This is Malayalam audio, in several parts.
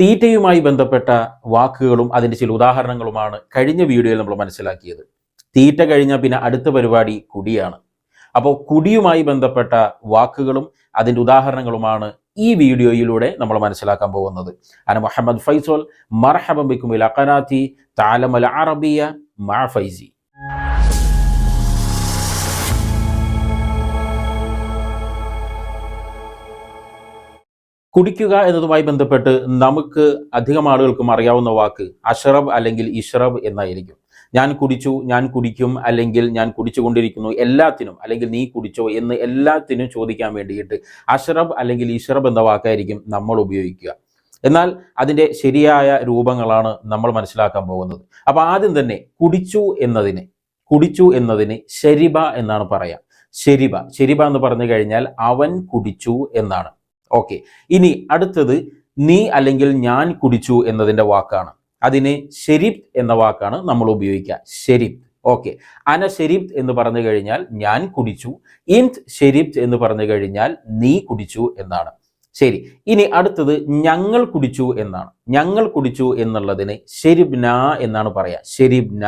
തീറ്റയുമായി ബന്ധപ്പെട്ട വാക്കുകളും അതിന്റെ ചില ഉദാഹരണങ്ങളുമാണ് കഴിഞ്ഞ വീഡിയോയിൽ നമ്മൾ മനസ്സിലാക്കിയത്. തീറ്റ കഴിഞ്ഞാൽ പിന്നെ അടുത്ത പരിപാടി കുടിയാണ്. അപ്പോൾ കുടിയുമായി ബന്ധപ്പെട്ട വാക്കുകളും അതിന്റെ ഉദാഹരണങ്ങളുമാണ് ഈ വീഡിയോയിലൂടെ നമ്മൾ മനസ്സിലാക്കാൻ പോകുന്നത്. അന മുഹമ്മദ് ഫൈസോൽ മർഹബം ബിക്കുമിൽ അഖനാത്തി താലമൽ അറബിയ മാ ഫൈസി. കുടിക്കുക എന്നതുമായി ബന്ധപ്പെട്ട് നമുക്ക് അധികം ആളുകൾക്കും അറിയാവുന്ന വാക്ക് അഷറബ് അല്ലെങ്കിൽ ഇഷറബ് എന്നായിരിക്കും. ഞാൻ കുടിച്ചു ഞാൻ കുടിക്കും അല്ലെങ്കിൽ ഞാൻ കുടിച്ചുകൊണ്ടിരിക്കുന്നു എല്ലാത്തിനും അല്ലെങ്കിൽ നീ കുടിച്ചോ എന്ന് എല്ലാത്തിനും ചോദിക്കാൻ വേണ്ടിയിട്ട് അഷറബ് അല്ലെങ്കിൽ ഇഷറബ് എന്ന വാക്കായിരിക്കും നമ്മൾ ഉപയോഗിക്കുക. എന്നാൽ അതിന്റെ ശരിയായ രൂപങ്ങളാണ് നമ്മൾ മനസ്സിലാക്കാൻ പോകുന്നത്. അപ്പോൾ ആദ്യം തന്നെ കുടിച്ചു എന്നതിന് കുടിച്ചു എന്നതിന് ശരിബ എന്നാണ് പറയാം. ശരിബ ശരിബ എന്ന് പറഞ്ഞു കഴിഞ്ഞാൽ അവൻ കുടിച്ചു എന്നാണ്. ഓക്കെ ഇനി അടുത്തത് നീ അല്ലെങ്കിൽ ഞാൻ കുടിച്ചു എന്നതിന്റെ വാക്കാണ്. അതിന് ഷെരിബ് എന്ന വാക്കാണ് നമ്മൾ ഉപയോഗിക്കുക. ഷെരിബ് ഓക്കെ അന ഷെരിബ് എന്ന് പറഞ്ഞു കഴിഞ്ഞാൽ ഞാൻ കുടിച്ചു. ഇൻത് ഷെരിബ് എന്ന് പറഞ്ഞു കഴിഞ്ഞാൽ നീ കുടിച്ചു എന്നാണ്. ശരി. ഇനി അടുത്തത് ഞങ്ങൾ കുടിച്ചു എന്നാണ്. ഞങ്ങൾ കുടിച്ചു എന്നുള്ളതിന് ഷെരിബ്ന എന്നാണ് പറയാ. ഷെരിബ്ന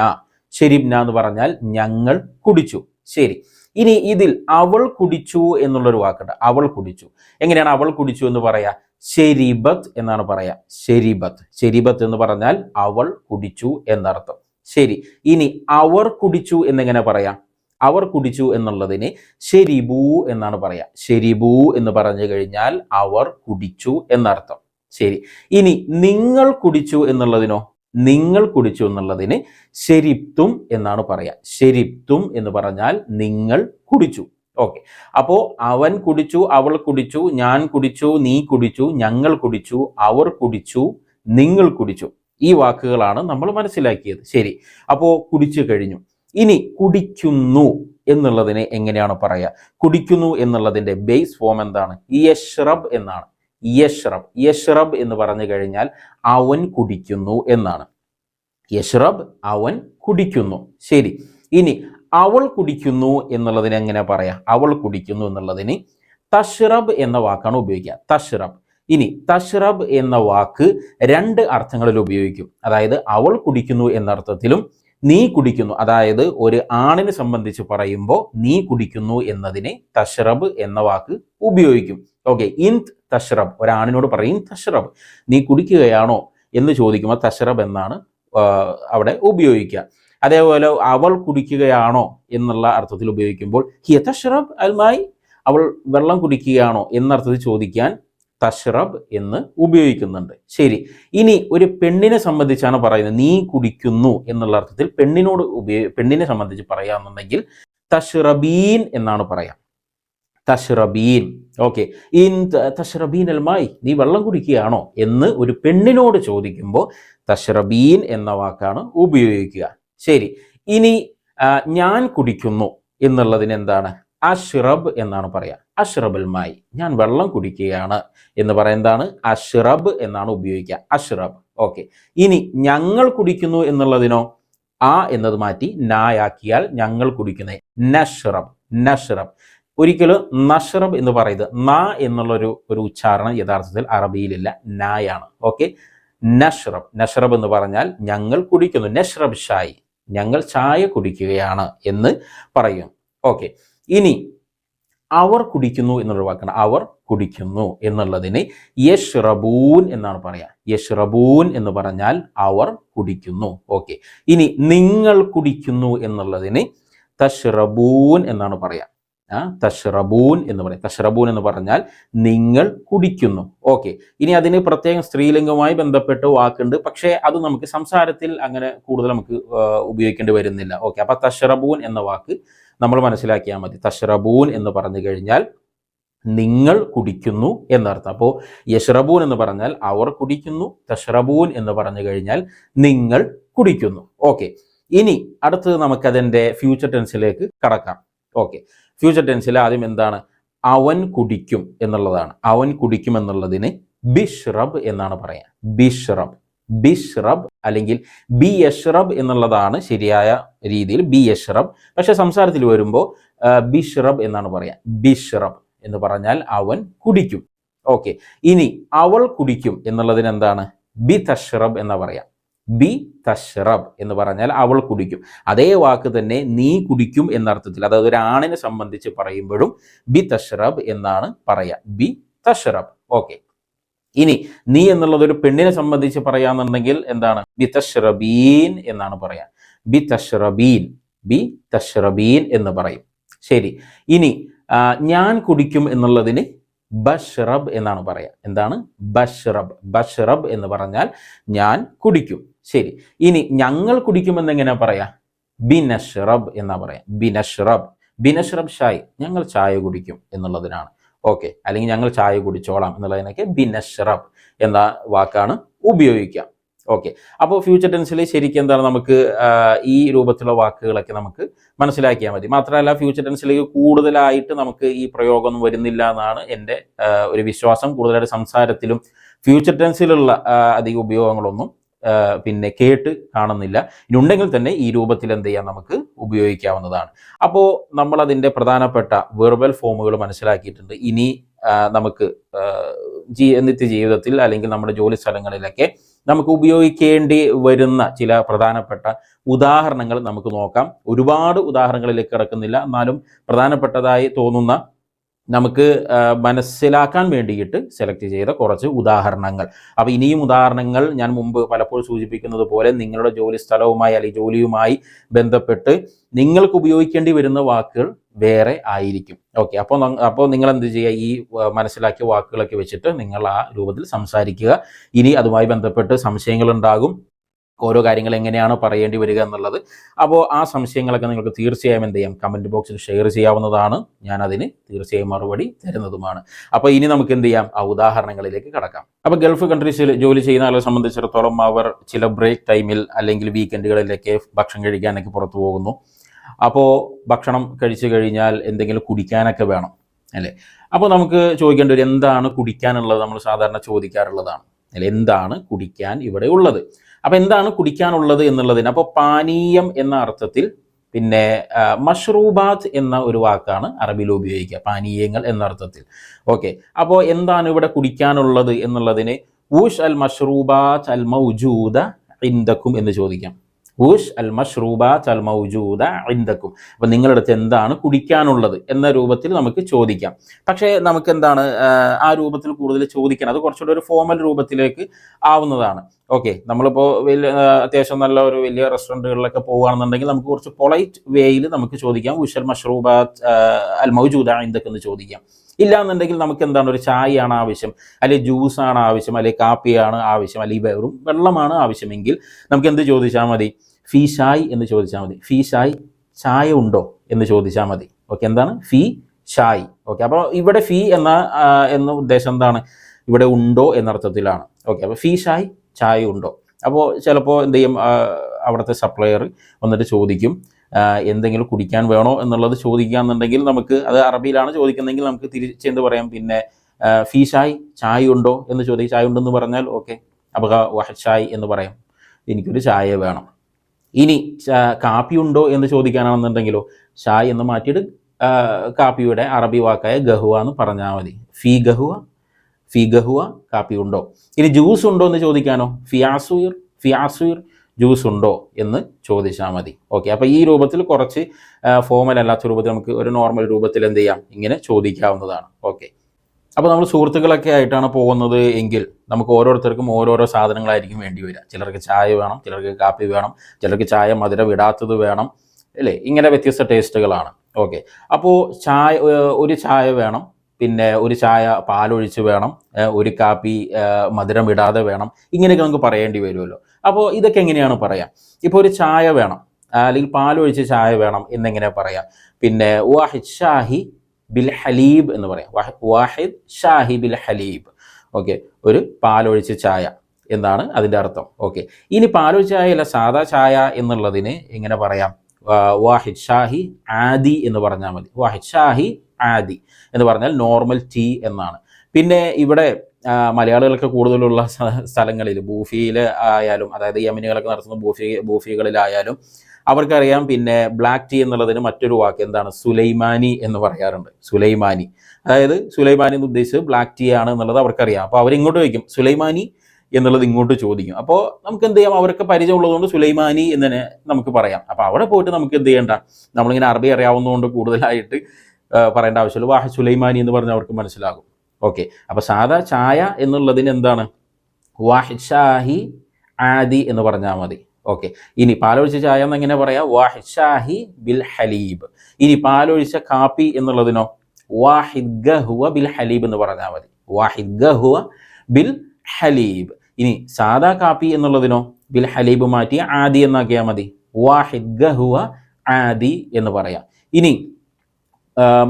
ഷെരിബ്ന എന്ന് പറഞ്ഞാൽ ഞങ്ങൾ കുടിച്ചു. ശരി. ഇനി ഇതിൽ അവൾ കുടിച്ചു എന്നുള്ളൊരു വാക്കുണ്ട്. അവൾ കുടിച്ചു. എങ്ങനെയാണ് അവൾ കുടിച്ചു എന്ന് പറയാ? ശരീബത്ത് എന്നാണ് പറയാ. ശരീബത്ത്. ശരീബത്ത് എന്ന് പറഞ്ഞാൽ അവൾ കുടിച്ചു എന്നർത്ഥം. ശരി. ഇനി അവർ കുടിച്ചു എന്നെങ്ങനെ പറയാം? അവർ കുടിച്ചു എന്നുള്ളതിന് ശരിബു എന്നാണ് പറയാ. ശരിബു എന്ന് പറഞ്ഞു കഴിഞ്ഞാൽ അവർ കുടിച്ചു എന്നർത്ഥം. ശരി. ഇനി നിങ്ങൾ കുടിച്ചു എന്നുള്ളതിനോ? നിങ്ങൾ കുടിച്ചു എന്നുള്ളതിന് ശരിപ്തും എന്നാണ് പറയുക ശരിപ്തും എന്ന് പറഞ്ഞാൽ നിങ്ങൾ കുടിച്ചു. ഓക്കെ. അപ്പോൾ അവൻ കുടിച്ചു അവൾ കുടിച്ചു ഞാൻ കുടിച്ചു നീ കുടിച്ചു ഞങ്ങൾ കുടിച്ചു അവർ കുടിച്ചു നിങ്ങൾ കുടിച്ചു. ഈ വാക്കുകളാണ് നമ്മൾ മനസ്സിലാക്കിയത്. ശരി. അപ്പോൾ കുടിച്ചു കഴിഞ്ഞു. ഇനി കുടിക്കുന്നു എന്നുള്ളതിനെ എങ്ങനെയാണ് പറയുക കുടിക്കുന്നു എന്നുള്ളതിന്റെ ബേസ് ഫോം എന്താണ്? യഷ്റബ് എന്നാണ്. യഷ്റബ്. യഷ്റബ് എന്ന് പറഞ്ഞു കഴിഞ്ഞാൽ അവൻ കുടിക്കുന്നു എന്നാണ്. യഷ്റബ് അവൻ കുടിക്കുന്നു. ശരി. ഇനി അവൾ കുടിക്കുന്നു എന്നുള്ളതിന് എങ്ങനെ പറയാം? അവൾ കുടിക്കുന്നു എന്നുള്ളതിന് തഷ്റബ് എന്ന വാക്കാണ് ഉപയോഗിക്കുക. തഷ്റബ്. ഇനി തഷ്റബ് എന്ന വാക്ക് രണ്ട് അർത്ഥങ്ങളിൽ ഉപയോഗിക്കും. അതായത് അവൾ കുടിക്കുന്നു എന്ന അർത്ഥത്തിലും നീ കുടിക്കുന്നു. അതായത് ഒരു ആണിനെ സംബന്ധിച്ച് പറയുമ്പോൾ നീ കുടിക്കുന്നു എന്നതിനെ തഷ്റബ് എന്ന വാക്ക് ഉപയോഗിക്കും. ഓക്കെ. ഇൻ തഷ്റബ്. ഒരാണിനോട് പറയും തഷ്റബ് നീ കുടിക്കുകയാണോ എന്ന് ചോദിക്കുമ്പോൾ തഷ്റബ് എന്നാണ് അവിടെ ഉപയോഗിക്കുക. അതേപോലെ അവൾ കുടിക്കുകയാണോ എന്നുള്ള അർത്ഥത്തിൽ ഉപയോഗിക്കുമ്പോൾ ഹിയ തഷ്റബ് അൽമായി അവൾ വെള്ളം കുടിക്കുകയാണോ എന്നർത്ഥത്തിൽ ചോദിക്കാൻ തഷ്റബ് എന്ന് ഉപയോഗിക്കുന്നുണ്ട്. ശരി. ഇനി ഒരു പെണ്ണിനെ സംബന്ധിച്ചാണ് പറയുന്നത് നീ കുടിക്കുന്നു എന്നുള്ള അർത്ഥത്തിൽ പെണ്ണിനോട് ഉപയോഗ പെണ്ണിനെ സംബന്ധിച്ച് പറയാന്നുണ്ടെങ്കിൽ തഷ്റബീൻ എന്നാണ് പറയാം. തഷ്റബീൻ. ഓക്കെ. ഇൻ തഷ്റബീൻ അൽമായി നീ വെള്ളം കുടിക്കുകയാണോ എന്ന് ഒരു പെണ്ണിനോട് ചോദിക്കുമ്പോൾ തഷ്റബീൻ എന്ന വാക്കാണ് ഉപയോഗിക്കുക. ശരി. ഇനി ഞാൻ കുടിക്കുന്നു എന്നുള്ളതിന് എന്താണ്? അഷ്റബ് എന്നാണ് പറയാ. അഷ്റബുൽ മായി ഞാൻ വെള്ളം കുടിക്കുകയാണ് എന്ന് പറയുന്നതാണ് അഷ്റബ് എന്നാണ് ഉപയോഗിക്കുക. അഷ്റബ്. ഓക്കെ. ഇനി ഞങ്ങൾ കുടിക്കുന്നു എന്നുള്ളതിനോ? ആ എന്നത് മാറ്റി നായാക്കിയാൽ ഞങ്ങൾ കുടിക്കുന്നത് നഷ്റബ്. നഷ്റബ്. ഒരിക്കലും നഷ്റബ് എന്ന് പറയുന്നത് ന എന്നുള്ളൊരു ഒരു ഉച്ചാരണം യഥാർത്ഥത്തിൽ അറബിയിലില്ല. നായാണ്. ഓക്കെ? നഷ്റബ്. നഷ്റബ് എന്ന് പറഞ്ഞാൽ ഞങ്ങൾ കുടിക്കുന്നു. നഷ്റബ് ഷായി. ഞങ്ങൾ ചായ കുടിക്കുകയാണ് എന്ന് പറയും. ഓക്കെ? ഇനി അവർ കുടിക്കുന്നു എന്നുള്ള വാക്കാണ്. അവർ കുടിക്കുന്നു എന്നുള്ളതിന് യഷ്റബൂൻ എന്നാണ് പറയാ. യഷ്റബൂൻ എന്ന് പറഞ്ഞാൽ അവർ കുടിക്കുന്നു. ഓക്കെ? ഇനി നിങ്ങൾ കുടിക്കുന്നു എന്നുള്ളതിന് തഷ്റബൂൻ എന്നാണ് പറയാ. ആ തഷ്റബൂൻ എന്ന് പറയും. തഷ്റബൂൻ എന്ന് പറഞ്ഞാൽ നിങ്ങൾ കുടിക്കുന്നു. ഓക്കെ. ഇനി അതിന് പ്രത്യേകം സ്ത്രീലിംഗവുമായി ബന്ധപ്പെട്ട് വാക്കുണ്ട്. പക്ഷേ അത് നമുക്ക് സംസാരത്തിൽ അങ്ങനെ കൂടുതൽ നമുക്ക് ഉപയോഗിക്കേണ്ടി വരുന്നില്ല. ഓക്കെ. അപ്പൊ തഷ്റബൂൻ എന്ന വാക്ക് നമ്മൾ മനസ്സിലാക്കിയാൽ മതി. തഷ്റബൂൻ എന്ന് പറഞ്ഞു കഴിഞ്ഞാൽ നിങ്ങൾ കുടിക്കുന്നു എന്നർത്ഥം. അപ്പോൾ യഷ്റബൂൻ എന്ന് പറഞ്ഞാൽ അവർ കുടിക്കുന്നു. തഷ്റബൂൻ എന്ന് പറഞ്ഞു കഴിഞ്ഞാൽ നിങ്ങൾ കുടിക്കുന്നു. ഓക്കെ. ഇനി അടുത്തത് നമുക്കതിന്റെ ഫ്യൂച്ചർ ടെൻസിലേക്ക് കടക്കാം. ഓക്കെ. ഫ്യൂച്ചർ ടെൻസിൽ ആദ്യം എന്താണ്? അവൻ കുടിക്കും എന്നുള്ളതാണ്. അവൻ കുടിക്കും എന്നുള്ളതിന് ബിഷ്റബ് എന്നാണ് പറയാ. ബിഷ്റബ്. ബിഷ്റബ് അല്ലെങ്കിൽ ബി യഷ്റബ് എന്നുള്ളതാണ് ശരിയായ രീതിയിൽ ബി യഷ്റബ് പക്ഷെ സംസാരത്തിൽ വരുമ്പോൾ ബിഷ്റബ് എന്നാണ് പറയാ. ബിഷ്റബ് എന്ന് പറഞ്ഞാൽ അവൻ കുടിക്കും. ഓക്കെ. ഇനി അവൾ കുടിക്കും എന്നുള്ളതിന് എന്താണ്? ബി തഷ്റബ് എന്ന് പറയാം. ബി തഷ്റബ് എന്ന് പറഞ്ഞാൽ അവൾ കുടിക്കും. അതേ വാക്ക് തന്നെ നീ കുടിക്കും എന്നർത്ഥത്തിൽ അതായത് ഒരു ആണിനെ സംബന്ധിച്ച് പറയുമ്പോഴും ബി തഷ്റബ് എന്നാണ് പറയാ. ബി തഷ്റബ് ഓക്കെ. ഇനി നീ എന്നുള്ളത് ഒരു പെണ്ണിനെ സംബന്ധിച്ച് പറയാന്നുണ്ടെങ്കിൽ എന്താണ്? ബി തഷ്റബീൻ എന്നാണ് പറയാ. ബി തഷ്റബീൻ ബി തഷ്റബീൻ എന്ന് പറയും. ശരി. ഇനി ഞാൻ കുടിക്കും എന്നുള്ളതിന് ബഷ്റബ് എന്നാണ് പറയാ. എന്താണ്? ബഷ്റബ് ബഷ്റബ് എന്ന് പറഞ്ഞാൽ ഞാൻ കുടിക്കും. ശരി. ഇനി ഞങ്ങൾ കുടിക്കുമെന്ന് എങ്ങനെ പറയാ? ബിനഷ്റബ് എന്നാ പറയാ? ബിനഷ്റബ്. ബിനഷ്റബ് ഷായ് ഞങ്ങൾ ചായ കുടിക്കും എന്നുള്ളതിനാണ്. ഓക്കെ. അല്ലെങ്കിൽ ഞങ്ങൾ ചായ കുടിച്ചോളാം എന്നുള്ളതിനൊക്കെ ബിനഷ്റബ് എന്ന വാക്കാണ് ഉപയോഗിക്കുക ഓക്കെ. അപ്പോൾ ഫ്യൂച്ചർ ടെൻസിൽ ശരിക്കും എന്താണ് നമുക്ക് ഈ രൂപത്തിലുള്ള വാക്കുകളൊക്കെ നമുക്ക് മനസ്സിലാക്കിയാൽ മതി. മാത്രമല്ല ഫ്യൂച്ചർ ടെൻസിലേക്ക് കൂടുതലായിട്ട് നമുക്ക് ഈ പ്രയോഗമൊന്നും വരുന്നില്ല എന്നാണ് എന്റെ ഒരു വിശ്വാസം. കൂടുതലായിട്ട് സംസാരത്തിലും ഫ്യൂച്ചർ ടെൻസിലുള്ള അധിക ഉപയോഗങ്ങളൊന്നും പിന്നെ കേട്ട് കാണുന്നില്ല. ഇനി ഉണ്ടെങ്കിൽ തന്നെ ഈ രൂപത്തിൽ എന്ത് ചെയ്യാം? നമുക്ക് ഉപയോഗിക്കാവുന്നതാണ്. അപ്പോൾ നമ്മൾ അതിന്റെ പ്രധാനപ്പെട്ട വെർബൽ ഫോമുകൾ മനസ്സിലാക്കിയിട്ടുണ്ട്. ഇനി നമുക്ക് ജീ നിത്യ ജീവിതത്തിൽ അല്ലെങ്കിൽ നമ്മുടെ ജോലി സ്ഥലങ്ങളിലൊക്കെ നമുക്ക് ഉപയോഗിക്കേണ്ടി വരുന്ന ചില പ്രധാനപ്പെട്ട ഉദാഹരണങ്ങൾ നമുക്ക് നോക്കാം. ഒരുപാട് ഉദാഹരണങ്ങളിലേക്ക് കിടക്കുന്നില്ല. എന്നാലും പ്രധാനപ്പെട്ടതായി തോന്നുന്ന നമുക്ക് മനസ്സിലാക്കാൻ വേണ്ടിയിട്ട് സെലക്ട് ചെയ്ത കുറച്ച് ഉദാഹരണങ്ങൾ. അപ്പോൾ ഇനിയും ഉദാഹരണങ്ങൾ ഞാൻ മുമ്പ് പലപ്പോഴും സൂചിപ്പിക്കുന്നത് പോലെ നിങ്ങളുടെ ജോലി സ്ഥലവുമായി അല്ലെങ്കിൽ ജോലിയുമായി ബന്ധപ്പെട്ട് നിങ്ങൾക്ക് ഉപയോഗിക്കേണ്ടി വരുന്ന വാക്കുകൾ വേറെ ആയിരിക്കും. ഓക്കെ അപ്പോൾ അപ്പോൾ നിങ്ങൾ എന്ത് ചെയ്യുക? ഈ മനസ്സിലാക്കിയ വാക്കുകളൊക്കെ വെച്ചിട്ട് നിങ്ങൾ ആ രൂപത്തിൽ സംസാരിക്കുക. ഇനി അതുമായി ബന്ധപ്പെട്ട് സംശയങ്ങൾ ഉണ്ടാകും ഓരോ കാര്യങ്ങൾ എങ്ങനെയാണ് പറയേണ്ടി വരിക എന്നുള്ളത്. അപ്പോൾ ആ സംശയങ്ങളൊക്കെ നിങ്ങൾക്ക് തീർച്ചയായും എന്ത് ചെയ്യാം? കമന്റ് ബോക്സിൽ ഷെയർ ചെയ്യാവുന്നതാണ്. ഞാൻ അതിന് തീർച്ചയായും മറുപടി തരുന്നതുമാണ്. അപ്പോൾ ഇനി നമുക്ക് എന്ത് ചെയ്യാം? ആ ഉദാഹരണങ്ങളിലേക്ക് കടക്കാം. അപ്പോൾ ഗൾഫ് കൺട്രീസിൽ ജോലി ചെയ്യുന്ന ആളെ സംബന്ധിച്ചിടത്തോളം അവർ ചില ബ്രേക്ക് ടൈമിൽ അല്ലെങ്കിൽ വീക്കെൻഡുകളിലൊക്കെ ഭക്ഷണം കഴിക്കാനൊക്കെ പുറത്തു പോകുന്നു. അപ്പോൾ ഭക്ഷണം കഴിച്ചു കഴിഞ്ഞാൽ എന്തെങ്കിലും കുടിക്കാനൊക്കെ വേണം. അല്ലേ? അപ്പോൾ നമുക്ക് ചോദിക്കേണ്ട ഒരു എന്താണ് കുടിക്കാനുള്ളത്? നമ്മൾ സാധാരണ ചോദിക്കാറുള്ളതാണ്. അല്ലെ? എന്താണ് കുടിക്കാൻ ഇവിടെ ഉള്ളത്? അപ്പോൾ എന്താണ് കുടിക്കാനുള്ളത് എന്നുള്ളതിന്? അപ്പോൾ പാനീയം എന്ന അർത്ഥത്തിൽ പിന്നെ മഷ്റൂബാത്ത് എന്ന ഒരു വാക്കാണ് അറബിയിൽ ഉപയോഗിക്കുക പാനീയങ്ങൾ എന്ന അർത്ഥത്തിൽ. ഓക്കെ. അപ്പോൾ എന്താണ് ഇവിടെ കുടിക്കാനുള്ളത് എന്നുള്ളതിന് ഊഷ് അൽ മഷ്റൂബാത്ത് അൽ മൗജൂദ ഇന്ദക്കും എന്ന് ചോദിക്കാം. ഊഷ് അൽ മഷ്റൂബാത്ത് അൽ മൗജൂദ ഇന്ദക്കും അപ്പം നിങ്ങളുടെ അടുത്ത് എന്താണ് കുടിക്കാനുള്ളത് എന്ന രൂപത്തിൽ നമുക്ക് ചോദിക്കാം. പക്ഷേ നമുക്ക് എന്താണ് ആ രൂപത്തിൽ കൂടുതൽ ചോദിക്കണം. അത് കുറച്ചുകൂടി ഒരു ഫോമൽ രൂപത്തിലേക്ക് ആവുന്നതാണ്. ഓക്കെ നമ്മളിപ്പോൾ വലിയ അത്യാവശ്യം നല്ല ഒരു വലിയ റെസ്റ്റോറന്റുകളിലൊക്കെ പോകുകയാണെന്നുണ്ടെങ്കിൽ നമുക്ക് കുറച്ച് പൊളൈറ്റ് വേയിൽ നമുക്ക് ചോദിക്കാം. ഉഷൽ മഷ്റൂബാത്ത് ആ, അൽ മൗജൂദ എന്തൊക്കെ എന്ന് ചോദിക്കാം. ഇല്ല എന്നുണ്ടെങ്കിൽ നമുക്ക് എന്താണ് ഒരു ചായയാണ് ആവശ്യം അല്ലെങ്കിൽ ജ്യൂസാണ് ആവശ്യം അല്ലെങ്കിൽ കാപ്പിയാണ് ആവശ്യം അല്ലെങ്കിൽ വെറും വെള്ളമാണ് ആവശ്യമെങ്കിൽ നമുക്ക് എന്ത് ചോദിച്ചാൽ മതി? ഫീ ഷായ് എന്ന് ചോദിച്ചാൽ മതി. ഫീ ഷായ് ചായ ഉണ്ടോ എന്ന് ചോദിച്ചാൽ മതി. ഓക്കെ എന്താണ്? ഫീ ഷായ് ഓക്കെ അപ്പോൾ ഇവിടെ ഫീ എന്ന എന്ന ഉദ്ദേശം എന്താണ്? ഇവിടെ ഉണ്ടോ എന്നർത്ഥത്തിലാണ്. ഓക്കെ അപ്പോൾ ഫീ ഷായ് ചായ ഉണ്ടോ അപ്പോൾ ചിലപ്പോൾ എന്ത് ചെയ്യും അവിടുത്തെ സപ്ലയർ വന്നിട്ട് ചോദിക്കും എന്തെങ്കിലും കുടിക്കാൻ വേണോ എന്നുള്ളത് ചോദിക്കുകയാണെന്നുണ്ടെങ്കിൽ നമുക്ക് അത് അറബിയിലാണ് ചോദിക്കുന്നതെങ്കിൽ നമുക്ക് തിരിച്ചെന്ത് പറയാം? പിന്നെ ഫീഷായി ചായ ഉണ്ടോ എന്ന് ചോദിക്കും. ചായ ഉണ്ടെന്ന് പറഞ്ഞാൽ ഓക്കെ അപക വഹഷായി എന്ന് പറയാം. എനിക്കൊരു ചായ വേണം. ഇനി കാപ്പി ഉണ്ടോ എന്ന് ചോദിക്കാനാണെന്നുണ്ടെങ്കിലോ ചായ എന്ന് മാറ്റിയിട്ട് കാപ്പിയുടെ അറബി വാക്കായ ഗഹുവ എന്ന് പറഞ്ഞാൽ മതി. ഫീ ഗഹുവ ഫീ ഗഹുവ കാപ്പി ഉണ്ടോ? ഇനി ജ്യൂസ് ഉണ്ടോ എന്ന് ചോദിക്കാനോ? ഫിയാസുയർ ഫിയാസുയർ ജ്യൂസ് ഉണ്ടോ എന്ന് ചോദിച്ചാൽ മതി. ഓക്കെ അപ്പോൾ ഈ രൂപത്തിൽ കുറച്ച് ഫോമൽ അല്ലാത്ത രൂപത്തിൽ നമുക്ക് ഒരു നോർമൽ രൂപത്തിൽ എന്ത് ചെയ്യാം? ഇങ്ങനെ ചോദിക്കാവുന്നതാണ്. ഓക്കെ അപ്പോൾ നമ്മൾ സുഹൃത്തുക്കളൊക്കെ ആയിട്ടാണ് പോകുന്നത് എങ്കിൽ നമുക്ക് ഓരോരുത്തർക്കും ഓരോരോ സാധനങ്ങളായിരിക്കും വേണ്ടി വരിക. ചിലർക്ക് ചായ വേണം ചിലർക്ക് കാപ്പി വേണം ചിലർക്ക് ചായ മധുരം ഇടാത്തത് വേണം അല്ലേ? ഇങ്ങനെ വ്യത്യസ്ത ടേസ്റ്റുകളാണ് ഓക്കെ അപ്പോൾ ചായ ഒരു ചായ വേണം പിന്നെ ഒരു ചായ പാലൊഴിച്ച് വേണം ഒരു കാപ്പി മധുരം ഇടാതെ വേണം. ഇങ്ങനെയൊക്കെ നമുക്ക് പറയേണ്ടി വരുമല്ലോ. അപ്പോൾ ഇതൊക്കെ എങ്ങനെയാണ് പറയാം? ഇപ്പോൾ ഒരു ചായ വേണം അല്ലെങ്കിൽ പാലൊഴിച്ച് ചായ വേണം എന്നെങ്ങനെ പറയാം? പിന്നെ വാഹിദ് ഷാഹി ബിൽ ഹലീബ് എന്ന് പറയാം. വാഹി- വാഹിദ് ഷാഹി ബിൽ ഹലീബ്. ഓക്കെ ഒരു പാലൊഴിച്ച് ചായ എന്നാണ് അതിന്റെ അർത്ഥം. ഓക്കെ ഇനി പാലൊഴിച്ച് ചായ അല്ല സാദാ ചായ എന്നുള്ളതിന് എങ്ങനെ പറയാം? വാഹിദ് ഷാഹി ആദി എന്ന് പറഞ്ഞാൽ മതി. വാഹിദ് ഷാഹി ആദി എന്ന് പറഞ്ഞാൽ നോർമൽ ടീ എന്നാണ്. പിന്നെ ഇവിടെ മലയാളികൾക്ക് കൂടുതലുള്ള സ്ഥലങ്ങളിൽ ബൂഫിയിൽ ആയാലും അതായത് യമനികളൊക്കെ നടത്തുന്ന ബൂഫി ബൂഫികളിലായാലും അവർക്കറിയാം പിന്നെ ബ്ലാക്ക് ടീ എന്നുള്ളതിന് മറ്റൊരു വാക്ക് എന്താണ്? സുലൈമാനി എന്ന് പറയാറുണ്ട്. സുലൈമാനി. അതായത് സുലൈമാനി എന്ന് ഉദ്ദേശിച്ചത് ബ്ലാക്ക് ടീ ആണ് എന്നുള്ളത് അവർക്കറിയാം. അപ്പോൾ അവരിങ്ങോട്ട് വയ്ക്കും സുലൈമാനി എന്നുള്ളത് ഇങ്ങോട്ട് ചോദിക്കും. അപ്പോൾ നമുക്ക് എന്ത് ചെയ്യാം? അവർക്ക് പരിചയമുള്ളതുകൊണ്ട് സുലൈമാനി എന്ന് തന്നെ നമുക്ക് പറയാം. അപ്പോൾ അവിടെ പോയിട്ട് നമുക്ക് എന്ത് ചെയ്യേണ്ട? നമ്മളിങ്ങനെ അറബി അറിയാവുന്നതുകൊണ്ട് കൂടുതലായിട്ട് പറയേണ്ട ആവശ്യമുള്ളൂ വാഹ സുലൈമാനി എന്ന് പറഞ്ഞാൽ അവർക്ക് മനസ്സിലാകും. ഓക്കെ. അപ്പോൾ സാധാ ചായ എന്നുള്ളതിന് എന്താണ്? വാഹിഷാഹി ആദി എന്ന് പറഞ്ഞാൽ മതി. ഓക്കെ. ഇനി പാലൊഴിച്ച ചായ എന്ന് എങ്ങനെ പറയാം? വാഹിഷാഹി ബിൽ ഹലീബ്. ഇനി പാലൊഴിച്ച കാപ്പി എന്നുള്ളതിനോ? വാഹിദ് ഗഹുവ ബിൽ ഹലീബ് എന്ന് പറഞ്ഞാൽ മതി. വാഹിദ് ഗഹുവ ബിൽ ഹലീബ്. ഇനി സാദാ കാപ്പി എന്നുള്ളതിനോ? ബിൽ ഹലീബ് മാറ്റി ആദി എന്നാക്കിയാൽ മതി. വാഹിദ് ഗഹുവ ആദി എന്ന് പറയാം. ഇനി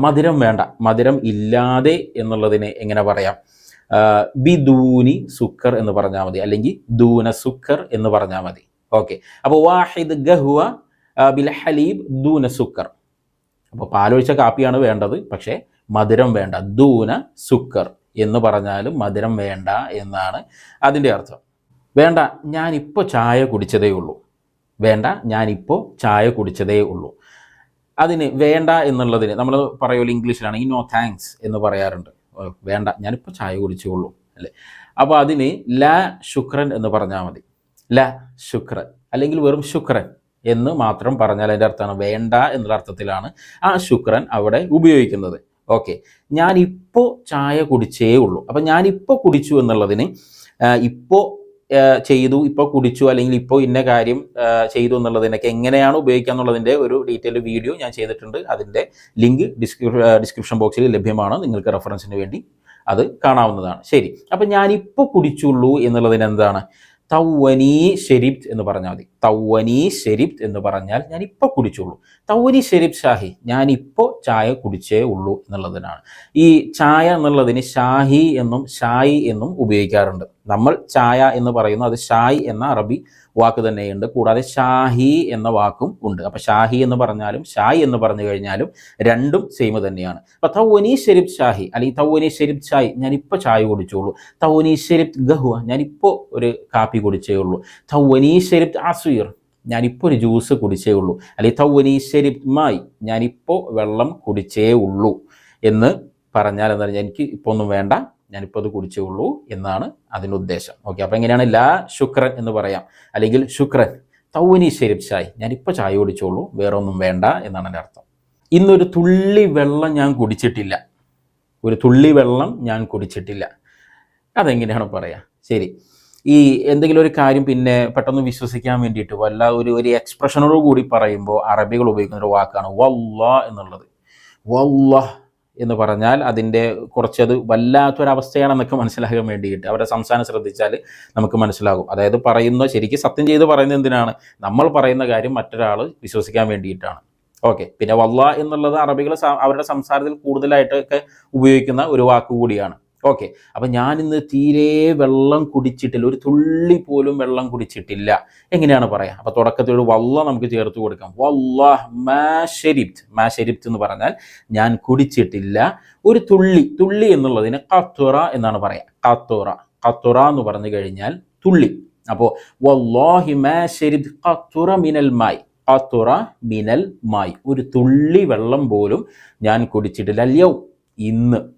മധുരം വേണ്ട. മധുരം ഇല്ലാതെ എന്നുള്ളതിനെ എങ്ങനെ പറയാം? ബിദൂനി സുക്കർ എന്ന് പറഞ്ഞാൽ മതി. അല്ലെങ്കിൽ ദൂന സുക്കർ എന്ന് പറഞ്ഞാൽ മതി. ഓക്കെ. അപ്പോൾ വാഹിദ് ഗഹുവ ബിൽ ഹലീബ് ദൂന സുക്കർ. അപ്പോൾ പാലൊഴിച്ച കാപ്പിയാണ് വേണ്ടത്. പക്ഷേ മധുരം വേണ്ട. ദൂന സുക്കർ എന്ന് പറഞ്ഞാലും മധുരം വേണ്ട എന്നാണ് അതിന്റെ അർത്ഥം. വേണ്ട ഞാനിപ്പോൾ ചായ കുടിച്ചതേ ഉള്ളൂ. വേണ്ട ഞാനിപ്പോൾ ചായ കുടിച്ചതേ ഉള്ളൂ. അതിന് വേണ്ട എന്നുള്ളതിന് നമ്മൾ പറയുമല്ലോ ഇംഗ്ലീഷിലാണ് ഈ നോ താങ്ക്സ് എന്ന് പറയാറുണ്ട്. വേണ്ട ഞാനിപ്പോൾ ചായ കുടിച്ചുകൊള്ളൂ അല്ലേ? അപ്പോൾ അതിന് ല ശുക്രൻ എന്ന് പറഞ്ഞാൽ മതി. ല ശുക്രൻ അല്ലെങ്കിൽ വെറും ശുക്രൻ എന്ന് മാത്രം പറഞ്ഞാൽ അതിന്റെ അർത്ഥമാണ് വേണ്ട എന്നുള്ള അർത്ഥത്തിലാണ് ആ ശുക്രൻ അവിടെ ഉപയോഗിക്കുന്നത്. ഓക്കെ ഞാനിപ്പോൾ ചായ കുടിച്ചേ ഉള്ളൂ അപ്പം ഞാനിപ്പോൾ കുടിച്ചു എന്നുള്ളതിന് ഇപ്പോൾ ചെയ്തു ഇപ്പോൾ കുടിച്ചു അല്ലെങ്കിൽ ഇപ്പോൾ ഇന്ന കാര്യം ചെയ്തു എന്നുള്ളതിനൊക്കെ എങ്ങനെയാണ് ഉപയോഗിക്കുക എന്നുള്ളതിന്റെ ഒരു ഡീറ്റെയിൽ വീഡിയോ ഞാൻ ചെയ്തിട്ടുണ്ട്. അതിന്റെ ലിങ്ക് ഡിസ്ക്രിപ്ഷൻ ബോക്സിൽ ലഭ്യമാണ്. നിങ്ങൾക്ക് റെഫറൻസിന് വേണ്ടി അത് കാണാവുന്നതാണ്. ശരി. അപ്പം ഞാനിപ്പോൾ കുടിച്ചുള്ളൂ എന്നുള്ളതിന് എന്താണ് തൗവനി ഷെരിബ് എന്ന് പറഞ്ഞാൽ മതി. തൗവനീ ഷെരിബ് എന്ന് പറഞ്ഞാൽ ഞാൻ ഇപ്പോൾ കുടിച്ചുള്ളൂ തൗവനി ഷെരിബ് ഷാഹി ഞാനിപ്പോൾ ചായ കുടിച്ചേ ഉള്ളൂ എന്നുള്ളതിനാണ്. ഈ ചായ എന്നുള്ളതിന് ഷാഹി എന്നും ഷായി എന്നും ഉപയോഗിക്കാറുണ്ട്. നമ്മൾ ചായ എന്ന് പറയുന്നു അത് ഷായ് എന്ന അറബി വാക്ക് തന്നെയുണ്ട്. കൂടാതെ ഷാഹി എന്ന വാക്കും ഉണ്ട്. അപ്പോൾ ഷാഹി എന്ന് പറഞ്ഞാലും ഷായി എന്ന് പറഞ്ഞു കഴിഞ്ഞാലും രണ്ടും സെയിം തന്നെയാണ്. അപ്പോൾ തൗവനി ഷെരിബ് ഷാഹി അല്ലെങ്കിൽ തൗവനി ഷെരിബ് ഷായ് ഞാനിപ്പോൾ ചായ കുടിച്ചോളൂ. തൗവനി ഷെരിബ് ഗഹുവ ഞാനിപ്പോൾ ഒരു കാപ്പി കുടിച്ചേ ഉള്ളൂ. തൗവനി ഷെരിബ് ആസുയർ ഞാനിപ്പോൾ ഒരു ജ്യൂസ് കുടിച്ചേ ഉള്ളൂ. അല്ലെങ്കിൽ തൗവനി ഷെരിബ് മായി ഞാനിപ്പോൾ വെള്ളം കുടിച്ചേ ഉള്ളൂ എന്ന് പറഞ്ഞാൽ എന്താ എനിക്ക് ഇപ്പോൾ ഒന്നും വേണ്ട. ഞാനിപ്പോൾ അത് ഉള്ളൂ എന്നാണ് അതിന്റെ ഉദ്ദേശം. ഓക്കെ അപ്പോൾ എങ്ങനെയാണ്? ലാ ശുക്രൻ എന്ന് പറയാം. അല്ലെങ്കിൽ ശുക്രൻ. തൗവനി ഷെരിബ് ചായ്. ഞാനിപ്പോൾ ചായ കുടിച്ചോളൂ വേറെ ഒന്നും വേണ്ട എന്നാണ് എന്റെ അർത്ഥം. ഇന്നൊരു തുള്ളി വെള്ളം ഞാൻ കുടിച്ചിട്ടില്ല. ഒരു തുള്ളി വെള്ളം ഞാൻ കുടിച്ചിട്ടില്ല. അതെങ്ങനെയാണ് പറയുക ശരി. ഈ എന്തെങ്കിലും ഒരു കാര്യം പിന്നെ പെട്ടെന്ന് വിശ്വസിക്കാൻ വേണ്ടിയിട്ട് വല്ല ഒരു ഒരു എക്സ്പ്രഷനോട് കൂടി പറയുമ്പോൾ അറബികൾ ഉപയോഗിക്കുന്ന ഒരു വാക്കാണ് വല്ല എന്നുള്ളത്. വല്ല. എന്ന് പറഞ്ഞാൽ അതിന്റെ കുറച്ചത് വല്ലാത്തൊരവസ്ഥയാണെന്നൊക്കെ മനസ്സിലാക്കാൻ വേണ്ടിയിട്ട് അവരുടെ സംസാരം ശ്രദ്ധിച്ചാൽ നമുക്ക് മനസ്സിലാകും. അതായത് പറയുന്ന ശരിക്കും സത്യം ചെയ്ത് പറയുന്നത് എന്തിനാണ്? നമ്മൾ പറയുന്ന കാര്യം മറ്റൊരാൾ വിശ്വസിക്കാൻ വേണ്ടിയിട്ടാണ്. ഓക്കെ. പിന്നെ വല്ല എന്നുള്ളത് അറബികൾ അവരുടെ സംസാരത്തിൽ കൂടുതലായിട്ടൊക്കെ ഉപയോഗിക്കുന്ന ഒരു വാക്ക് കൂടിയാണ്. ഓക്കെ. അപ്പം ഞാനിന്ന് തീരെ വെള്ളം കുടിച്ചിട്ടില്ല. ഒരു തുള്ളി പോലും വെള്ളം കുടിച്ചിട്ടില്ല. എങ്ങനെയാണ് പറയാ? അപ്പൊ തുടക്കത്തിൽ വല്ല നമുക്ക് ചേർത്ത് കൊടുക്കാം. മാ മാഷരിപ്റ്റ് മാ ഷെരിബ്ത് എന്ന് പറഞ്ഞാൽ ഞാൻ കുടിച്ചിട്ടില്ല. ഒരു തുള്ളി തുള്ളി എന്നുള്ളതിന് കത്തുറ എന്നാണ് പറയാ. കത്തുറ. കത്തുറ എന്ന് പറഞ്ഞു കഴിഞ്ഞാൽ തുള്ളി. അപ്പോൾ വല്ലാഹി മാ ഷെരിബ് കത്തുറ മിനൽ മായി. കത്തുറ മിനൽ മായി. ഒരു തുള്ളി വെള്ളം പോലും ഞാൻ കുടിച്ചിട്ടില്ല. അല്ലയോ ഇന്ന്.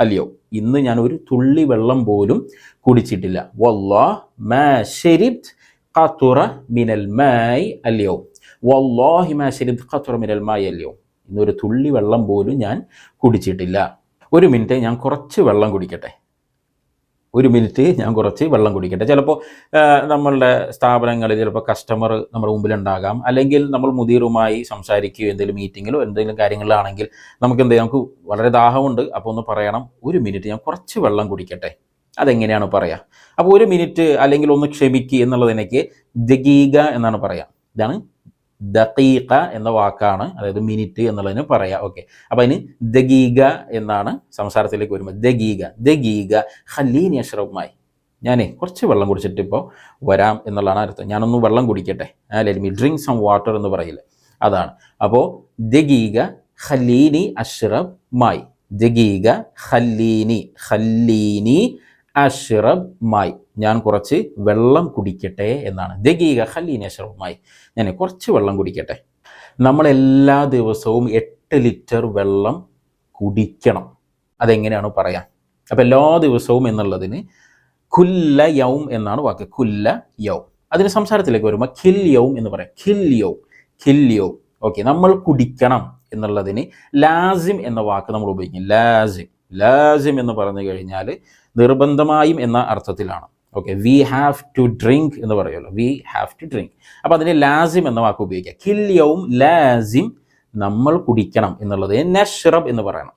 അല്ലയോ ഇന്ന് ഞാൻ ഒരു തുള്ളി വെള്ളം പോലും കുടിച്ചിട്ടില്ല. വല്ലാഹ് മാ ഷെരിബ് ഖത്തുറ മിനൽ മായി അല്ലയോ വല്ലാഹി അല്ലയോ ഇന്നൊരു തുള്ളി വെള്ളം പോലും ഞാൻ കുടിച്ചിട്ടില്ല. ഒരു മിനിറ്റ് ഞാൻ കുറച്ച് വെള്ളം കുടിക്കട്ടെ? ഒരു മിനിറ്റ് ഞാൻ കുറച്ച് വെള്ളം കുടിക്കട്ടെ. ചിലപ്പോൾ നമ്മളുടെ സ്ഥാപനങ്ങളിൽ ചിലപ്പോൾ കസ്റ്റമർ നമ്മുടെ മുമ്പിലുണ്ടാകാം. അല്ലെങ്കിൽ നമ്മൾ മുതിരുമായി സംസാരിക്കുകയോ എന്തെങ്കിലും മീറ്റിങ്ങിലോ എന്തെങ്കിലും കാര്യങ്ങളിലാണെങ്കിൽ നമുക്ക് എന്ത് നമുക്ക് വളരെ ദാഹമുണ്ട്. അപ്പോൾ ഒന്ന് പറയണം ഒരു മിനിറ്റ് ഞാൻ കുറച്ച് വെള്ളം കുടിക്കട്ടെ. അതെങ്ങനെയാണ് പറയുക അപ്പോൾ ഒരു മിനിറ്റ് അല്ലെങ്കിൽ ഒന്ന് ക്ഷമിക്കുക എന്നുള്ളതിനേക്ക് ദഗീക എന്നാണ് പറയുക ഇതാണ് ദഖീഖ എന്ന വാക്കാണ് അതായത് മിനിറ്റ് എന്നുള്ളതിന് പറയാം. ഓക്കെ അപ്പോൾ അതിന് ദഗീക എന്നാണ് സംസാരത്തിലേക്ക് വരുമ്പോൾ ദഗീക ദഗീക ഹലീൻ അഷ്റഫുമായി ഞാനേ കുറച്ച് വെള്ളം കുടിച്ചിട്ട് ഇപ്പോൾ വരാം എന്നുള്ളതാണ് അർത്ഥം. ഞാനൊന്ന് വെള്ളം കുടിക്കട്ടെ. അല്ലെങ്കിൽ ഡ്രിങ്ക് സം വാട്ടർ എന്ന് പറയില്ല. അതാണ്. അപ്പോൾ ദഗീക ഹലീനി അഷ്റബ് മായി ദഗീക ഖല്ലീനി ഖല്ലീനി അഷ്റബ് മായി. ഞാൻ കുറച്ച് വെള്ളം കുടിക്കട്ടെ എന്നാണ്. ദഗീക അഷ്റബ് മായ് ഞാൻ കുറച്ച് വെള്ളം കുടിക്കട്ടെ. നമ്മൾ എല്ലാ ദിവസവും എട്ട് ലിറ്റർ വെള്ളം കുടിക്കണം. അതെങ്ങനെയാണ് പറയാം. അപ്പോൾ എല്ലാ ദിവസവും എന്നുള്ളതിന് കുല്ല യൗം എന്നാണ് വാക്ക്. കുല്ല യൗം. അതിന് സംസാരത്തിലേക്ക് വരുമ്പോൾ ഖിൽ യൗം എന്ന് പറയാം. ഖിൽ യൗം. ഖിൽ യൗം. ഓക്കെ നമ്മൾ കുടിക്കണം എന്നുള്ളതിന് ലാസിം എന്ന വാക്ക് നമ്മൾ ഉപയോഗിക്കും. ലാസിം. ലാസിം എന്ന് പറഞ്ഞു കഴിഞ്ഞാൽ നിർബന്ധമായും എന്ന അർത്ഥത്തിലാണ്. Okay we have to drink എന്ന് പറയുമല്ലോ. വി ഹാവ് ടു ഡ്രിങ്ക് അപ്പോൾ അതിന് ലാസിം എന്ന വാക്ക് ഉപയോഗിക്കുക. കില്യവും ലാസിം നമ്മൾ കുടിക്കണം എന്നുള്ളത് നഷ്റബ് എന്ന് പറയണം.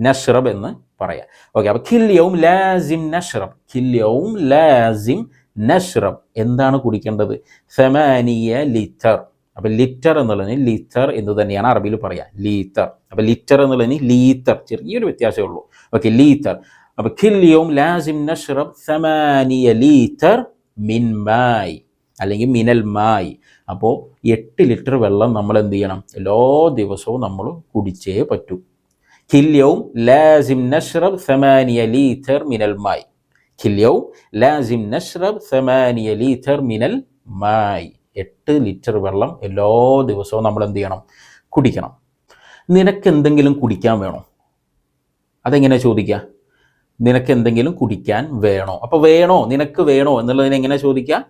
നഷ്റബ് എന്ന് പറയാം. ഓക്കെ അപ്പോൾ കില്യവും ലാസിം നഷ്റബ്. കില്യവും ലാസിം നഷ്റബ്. എന്താണ് കുടിക്കേണ്ടത്? സെമാനിയ ലിറ്റർ. അപ്പം ലിറ്റർ എന്നുള്ളതിന് ലിറ്റർ എന്ന് തന്നെയാണ് അറബിയിൽ പറയുക ലീറ്റർ. അപ്പം ലിറ്റർ എന്നുള്ളതിന് ലീറ്റർ. ചെറിയൊരു വ്യത്യാസമേ ഉള്ളൂ. ഓക്കെ ലീറ്റർ അപ്പൊ കില്യവും ലാസിം നഷ്റബ് സമാനിയ ലീറ്റർ മിൻ മായി അല്ലെങ്കിൽ മിനൽ മായി അപ്പോൾ എട്ട് ലിറ്റർ വെള്ളം നമ്മൾ എന്ത് ചെയ്യണം? എല്ലാ ദിവസവും നമ്മൾ കുടിച്ചേ പറ്റൂ. കില്യവും ലാസിം നഷ്റബ് സമാനിയ ലീറ്റർ മിനൽ മായി കില്യവും ലാസിം നഷ്റബ് സമാനിയ ലീറ്റർ മിനൽ മായി എട്ട് ലിറ്റർ വെള്ളം എല്ലാ ദിവസവും നമ്മൾ എന്ത് ചെയ്യണം? കുടിക്കണം. നിനക്ക് എന്തെങ്കിലും കുടിക്കാൻ വേണോ? അതെങ്ങനെ ചോദിക്കുക നിനക്ക് എന്തെങ്കിലും കുടിക്കാൻ വേണോ? അപ്പോൾ വേണോ? നിനക്ക് വേണോ എന്നുള്ളതിനെ എങ്ങനെ ചോദിക്കുക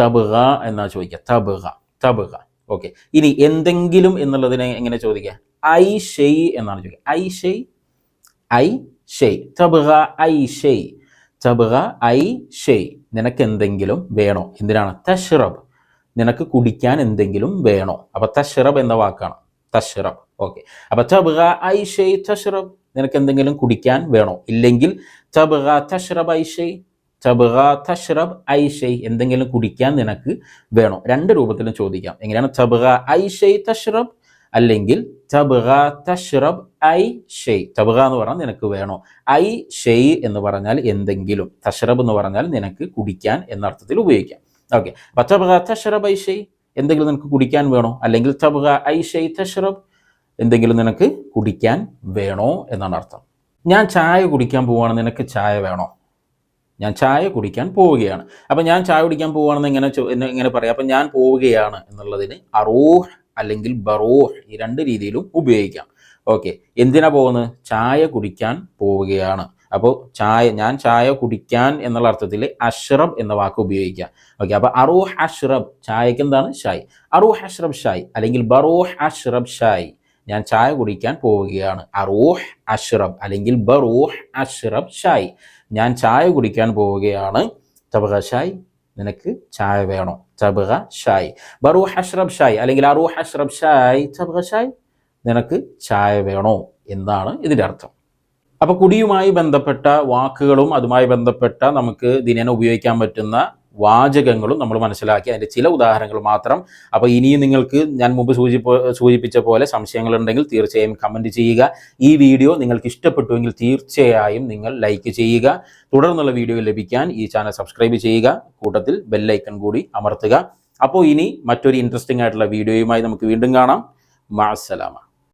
തബുക എന്നാ ചോദിക്കുക തബുക തബുക ഓക്കെ. ഇനി എന്തെങ്കിലും എന്നുള്ളതിനെ എങ്ങനെ ചോദിക്കുക ഐ ഷെയ് എന്നാണ് ചോദിക്കുക ഐ ഷെയ്? ഐ ഷെയ്. തബുക ഐ ഷെയ്. തബുക ഐ ഷെയ്. നിനക്ക് എന്തെങ്കിലും വേണോ? എന്തിനാണ്? തഷ്റബ്. നിനക്ക് കുടിക്കാൻ എന്തെങ്കിലും വേണോ? അപ്പൊ തഷ്റബ് എന്ന വാക്കാണ്. തഷ്റബ് ഓക്കെ. അപ്പൊ തബ്ഗ ഐഷൈ ഷെയ് തഷ്റബ് നിനക്ക് എന്തെങ്കിലും കുടിക്കാൻ വേണോ? ഇല്ലെങ്കിൽ തബ്ഗ തഷ്റബ് ഐഷൈ ഷെയ് തബുക തഷ്റബ് ഐ ഷെയ് എന്തെങ്കിലും കുടിക്കാൻ നിനക്ക് വേണോ? രണ്ട് രൂപത്തിലും ചോദിക്കാം. എങ്ങനെയാണ്? തബ്ഗ ഐഷൈ ഷെയ് തഷ്റബ് അല്ലെങ്കിൽ തബ്ഗ തഷ്റബ് ഐ ഷെയ് തബുക എന്ന് പറഞ്ഞാൽ നിനക്ക് വേണോ? ഐ ഷെയ് എന്ന് പറഞ്ഞാൽ എന്തെങ്കിലും. തഷ്റബ് എന്ന് പറഞ്ഞാൽ നിനക്ക് കുടിക്കാൻ എന്ന അർത്ഥത്തിൽ ഉപയോഗിക്കാം. ഓക്കെ. അപ്പൊ തബ്ഗ തഷ്റബ് ഐ ഷെയ് എന്തെങ്കിലും നിനക്ക് കുടിക്കാൻ വേണോ? അല്ലെങ്കിൽ തബുക ഐ ഷെയ് എന്തെങ്കിലും നിനക്ക് കുടിക്കാൻ വേണോ എന്നാണ് അർത്ഥം. ഞാൻ ചായ കുടിക്കാൻ പോവുകയാണ് നിനക്ക് ചായ വേണോ? ഞാൻ ചായ കുടിക്കാൻ പോവുകയാണ്. അപ്പം ഞാൻ ചായ കുടിക്കാൻ പോവുകയാണെന്ന് എന്നെ എങ്ങനെ പറയാം? അപ്പം ഞാൻ പോവുകയാണ് എന്നുള്ളതിന് അറൂഹ് അല്ലെങ്കിൽ ബറൂഹ് ഈ രണ്ട് രീതിയിലും ഉപയോഗിക്കാം. ഓക്കെ. എന്തിനാ പോകുന്നത്? ചായ കുടിക്കാൻ പോവുകയാണ്. അപ്പോൾ ചായ ഞാൻ ചായ കുടിക്കാൻ എന്നുള്ള അർത്ഥത്തിൽ അഷ്റബ് എന്ന വാക്ക് ഉപയോഗിക്കുക. ഓക്കെ അപ്പോൾ അറൂഹ് അഷ്റബ് ചായക്ക് എന്താണ്? ഷായ്. അറൂഹ് അഷ്റബ് ഷായ് അല്ലെങ്കിൽ ബറൂഹ് അഷ്റബ് ഷായ്. ഞാൻ ചായ കുടിക്കാൻ പോവുകയാണ്. അറൂഹ് അഷ്റബ് അല്ലെങ്കിൽ ബറൂഹ് അഷ്റബ് ഷായ്. ഞാൻ ചായ കുടിക്കാൻ പോവുകയാണ്. തബക ഷായ് നിനക്ക് ചായ വേണോ? തബക ഷായ്. ബറൂഹ് അഷ്റബ് ഷായ് അല്ലെങ്കിൽ അറൂഹ് അഷ്റബ് ഷായ് തബക ഷായ് നിനക്ക് ചായ വേണോ? എന്നാണ് ഇതിന്റെ അർത്ഥം. അപ്പോൾ കുടിയുമായി ബന്ധപ്പെട്ട വാക്കുകളും അതുമായി ബന്ധപ്പെട്ട നമുക്ക് ദിനേന ഉപയോഗിക്കാൻ പറ്റുന്ന വാചകങ്ങളും നമ്മൾ മനസ്സിലാക്കി അതിന്റെ ചില ഉദാഹരണങ്ങൾ മാത്രം. അപ്പോൾ ഇനിയും നിങ്ങൾക്ക് ഞാൻ മുമ്പ് സൂചിപ്പ സൂചിപ്പിച്ച പോലെ സംശയങ്ങളുണ്ടെങ്കിൽ തീർച്ചയായും കമന്റ് ചെയ്യുക. ഈ വീഡിയോ നിങ്ങൾക്ക് ഇഷ്ടപ്പെട്ടുവെങ്കിൽ തീർച്ചയായും നിങ്ങൾ ലൈക്ക് ചെയ്യുക. തുടർന്നുള്ള വീഡിയോ ലഭിക്കാൻ ഈ ചാനൽ സബ്സ്ക്രൈബ് ചെയ്യുക. കൂട്ടത്തിൽ ബെല്ലൈക്കൺ കൂടി അമർത്തുക. അപ്പോൾ ഇനി മറ്റൊരു ഇൻട്രസ്റ്റിംഗ് ആയിട്ടുള്ള വീഡിയോയുമായി നമുക്ക് വീണ്ടും കാണാം. മാസലാമ